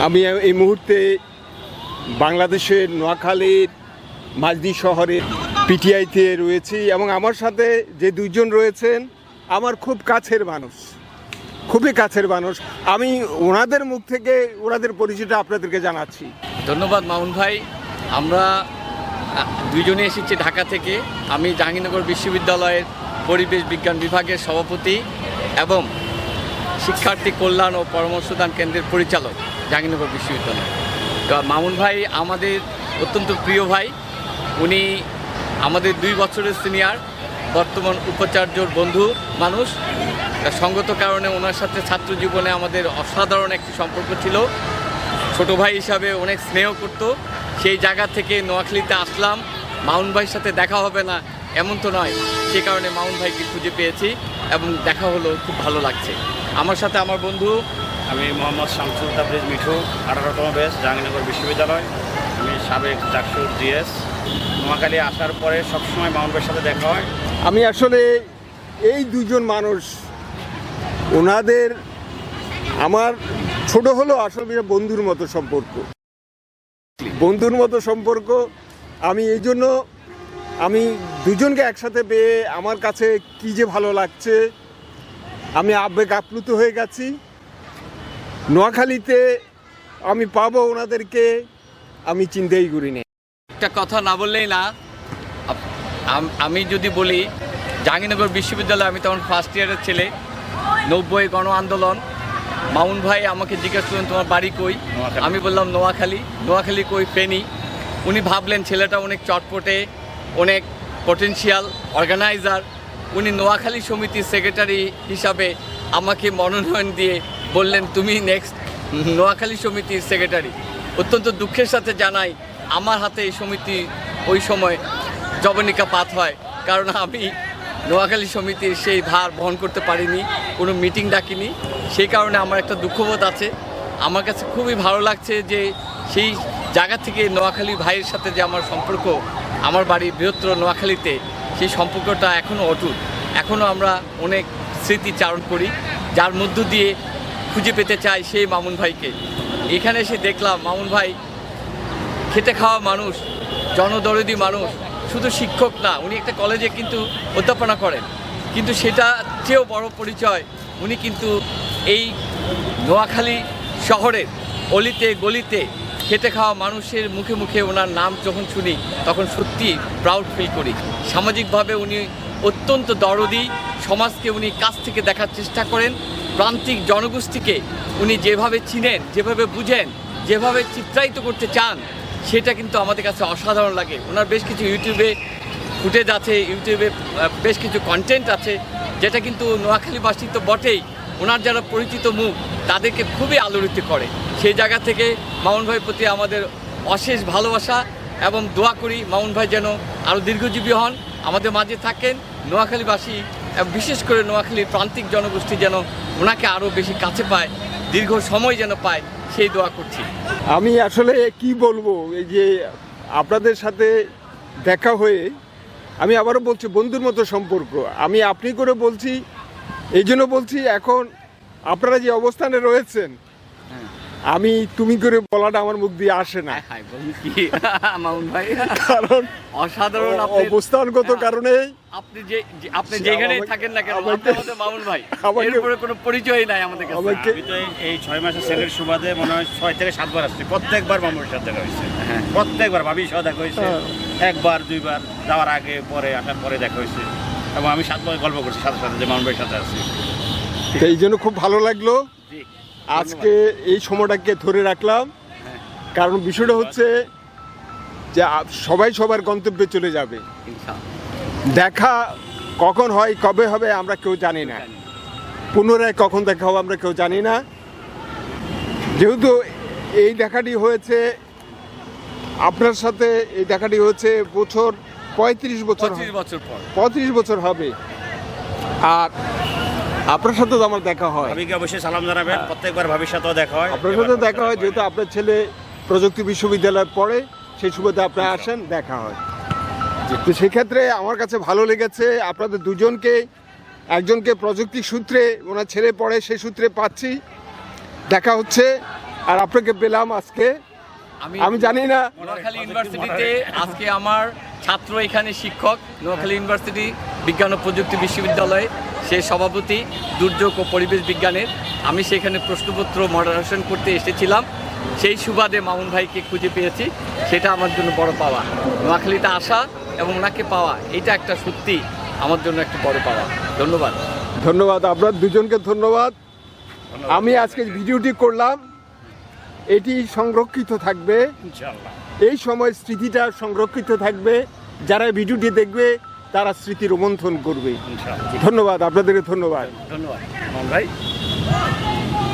আমি এই মুহূর্তে বাংলাদেশের নোয়াখালীর মাজদি শহরে পিটিআইতে রয়েছি এবং আমার সাথে যে দুইজন রয়েছেন আমার খুব কাছের মানুষ। খুবই কাছের মানুষ। আমি ওনাদের মুখ থেকে ওনাদের পরিচয়টা আপনাদেরকে জানাচ্ছি। ধন্যবাদ মামুন ভাই। আমরা আহ, দুইজনে এসেছি ঢাকা থেকে। আমি জাহাঙ্গীরনগর বিশ্ববিদ্যালয়ের পরিবেশ বিজ্ঞান বিভাগের সভাপতি এবং শিক্ষার্থী কল্যাণ ও পরামর্শদান কেন্দ্রের পরিচালক। জাহাঙ্গীরনগর বিশ্ববিদ্যালয়। তো মামুন ভাই আমাদের অত্যন্ত প্রিয় ভাই। উনি আমাদের দুই বছরের সিনিয়র, বর্তমান উপাচার্যর বন্ধু মানুষ। সঙ্গত কারণে ওনার সাথে ছাত্র জীবনে আমাদের অসাধারণ একটি সম্পর্ক ছিল। ছোট ভাই হিসাবে অনেক স্নেহ করত। সেই জায়গা থেকে নোয়াখালীতে আসলাম। মাউন ভাইয়ের সাথে দেখা হবে না, এমন তো নয়। সে কারণে মাউন ভাইকে খুঁজে পেয়েছি এবং দেখা হলো, খুব ভালো লাগছে। আমার সাথে আমার বন্ধু আমি মোহাম্মদ শামসুল তাবরিজ মিঠু, আঠারোতম বেস জাহাঙ্গীরনগর বিশ্ববিদ্যালয়। আমি সাবেক চাকসুর জিএস নোয়াখালী আসার পরে সবসময় মাউন্টের সাথে দেখা হয়। আমি আসলে এই দুজন মানুষ, ওনাদের আমার ছোট হলেও আসলে বন্ধুর মতো সম্পর্ক। বন্ধুর মতো সম্পর্ক, আমি এই জন্য আমি দুজনকে একসাথে পেয়ে আমার কাছে কি যে ভালো লাগছে, আমি আবেগ আপ্লুত হয়ে গেছি। নোয়াখালীতে আমি পাবো ওনাদেরকে আমি চিন্তাই করিনি একটা কথা না বললেই না আমি যদি বলি জাহাঙ্গীরনগর বিশ্ববিদ্যালয়ে আমি তখন ফার্স্ট ইয়ারের ছেলে নব্বই গণ আন্দোলন। মামুন ভাই আমাকে জিজ্ঞেস করলেন তোমার বাড়ি কই? আমি বললাম নোয়াখালী। নোয়াখালী কই? ফেনি। উনি ভাবলেন ছেলেটা অনেক চটপটে অনেক পটেনশিয়াল অর্গানাইজার উনি নোয়াখালী সমিতির সেক্রেটারি হিসাবে আমাকে মনোনয়ন দিয়ে বললেন, তুমি নেক্সট নোয়াখালী সমিতির সেক্রেটারি অত্যন্ত দুঃখের সাথে জানাই, আমার হাতে এই সমিতি ওই সময় জবনিকা পাত হয়, কারণ আমি নোয়াখালী সমিতির সেই ভার বহন করতে পারিনি, কোনো মিটিং ডাকিনি। সেই কারণে আমার একটা দুঃখবোধ আছে। আমার কাছে খুবই ভালো লাগছে যে সেই জায়গা থেকে নোয়াখালী ভাইয়ের সাথে যে আমার সম্পর্ক, আমার বাড়ি বৃহত্তর নোয়াখালীতে সেই সম্পর্কটা এখনও অটুট। এখনও আমরা অনেক স্মৃতি চারণ করি। যার মধ্য দিয়ে খুঁজে পেতে চাই সেই মামুন ভাইকে। এখানে এসে দেখলাম মামুন ভাই খেতে খাওয়া মানুষ, জনদরদি মানুষ, শুধু শিক্ষক না, উনি একটা কলেজে কিন্তু অধ্যাপনা করেন। কিন্তু সেটা চেয়েও বড় পরিচয়, উনি কিন্তু এই নোয়াখালী শহরের অলিতে গলিতে খেটে খাওয়া মানুষের মুখে মুখে ওনার নাম যখন শুনি, তখন সত্যি প্রাউড ফিল করি। সামাজিকভাবে উনি অত্যন্ত দরদি, সমাজকে উনি কাছ থেকে দেখার চেষ্টা করেন প্রান্তিক জনগোষ্ঠীকে উনি যেভাবে চিনেন, যেভাবে বুঝেন, যেভাবে চিত্রায়িত করতে চান, সেটা কিন্তু আমাদের কাছে অসাধারণ লাগে। ওনার বেশ কিছু ইউটিউবে ফুটেজ আছে, ইউটিউবে বেশ কিছু কন্টেন্ট আছে, যেটা কিন্তু নোয়াখালীবাসী তো বটেই। ওনার যারা পরিচিত মুখ, তাদেরকে খুবই আলোড়িত করে। সেই জায়গা থেকে মামুন ভাইয়ের প্রতি আমাদের অশেষ ভালোবাসা এবং দোয়া করি মামুন ভাই যেন আরও দীর্ঘজীবী হন। আমাদের মাঝে থাকেন নোয়াখালীবাসী এবং বিশেষ করে নোয়াখালীর প্রান্তিক জনগোষ্ঠী যেন ওনাকে আরও বেশি কাছে পায় দীর্ঘ সময় যেন পায় সেই দোয়া করছি। আমি আসলে কি বলব এই যে আপনাদের সাথে দেখা হয়ে আমি আবারও বলছি বন্ধুর মতো সম্পর্ক। আমি আপনি করে বলছি এই জন্য বলছি এখন আপনারা যে অবস্থানে রয়েছেন আমি তুমি করে বলাটা আমার মুখ দিয়ে আসে না। মামুন ভাই। কারণ অসাধারণ আপনি- অবস্থানগত কারণেই আপনি যে আপনি আমাকে- থাকেন না কেন মামুন ভাই। এর কোনো পরিচয় নাই আমাদের কাছে। আমি তো এই- ছয় মাসের ছেলের সুবাদে মনে হয় ছয় থেকে সাতবার আসছি। প্রত্যেকবার মামুর সাথে দেখা হয়েছে। হ্যাঁ। প্রত্যেকবার ভাবির সাথে দেখা হয়েছে। হ্যাঁ। একবার দুইবার যাওয়ার আগে পরে আসার পরে দেখা হয়েছে। এবং আমি সাতবার গল্প করছি সাথে সাথে যে মামুন ভাইয়ের সাথে আছি। এই জন্য খুব ভালো লাগল। জি। আজকে এই সময়টাকে ধরে রাখলাম। কারণ বিষয়টা হচ্ছে যে সবাই সবার গন্তব্যে চলে যাবে। দেখা কখন হয় কবে হবে আমরা কেউ জানি না। পুনরায় কখন দেখা হবে আমরা কেউ জানি না। যেহেতু এই দেখাটি হয়েছে আপনার সাথে এই দেখাটি হয়েছে বছর পঁয়ত্রিশ বছর বছর পর। পঁয়ত্রিশ বছর হবে। আর আপনার সাথে তো আমার দেখা হয়। ভাবিকে অবশ্যই সালাম জানাবেন প্রত্যেকবার ভাবির সাথেও দেখা হয়। আপনার সাথে দেখা হয় যেহেতু আপনার ছেলে প্রযুক্তি বিশ্ববিদ্যালয়ে পড়ে সেই সুবাদে আপনারা আসেন দেখা হয়। তো সেক্ষেত্রে আমার কাছে ভালো লেগেছে আপনাদের দুজনকে একজনকে প্রযুক্তি সূত্রে ওনার ছেলে পড়ে সেই সূত্রে পাচ্ছি। দেখা হচ্ছে আর আপনাকে পেলাম আজকে। আমি আমি জানি না। নোয়াখালী ইউনিভার্সিটিতে আজকে আমার ছাত্র এখানে শিক্ষক নোয়াখালী ইউনিভার্সিটি বিজ্ঞান ও প্রযুক্তি বিশ্ববিদ্যালয়ে। সে সভাপতি দুর্যোগ ও পরিবেশ বিজ্ঞানের। আমি সেখানে প্রশ্নপত্র মডারেশন করতে এসেছিলাম। সেই সুবাদে মামুন ভাইকে খুঁজে পেয়েছি। সেটা আমার জন্য বড় পাওয়া। নোয়াখালীতে আসা এবং ওনাকে পাওয়া এটা একটা সত্যি আমার জন্য একটা বড় পাওয়া। ধন্যবাদ। ধন্যবাদ আপনার দুজনকে ধন্যবাদ। আমি আজকে ভিডিওটি করলাম। এটি সংরক্ষিত থাকবে। এই সময় স্মৃতিটা সংরক্ষিত থাকবে। যারা ভিডিওটি দেখবে তারা স্মৃতি রোমন্থন করবে। ধন্যবাদ আপনাদেরকে ধন্যবাদ। ধন্যবাদ। ভাই?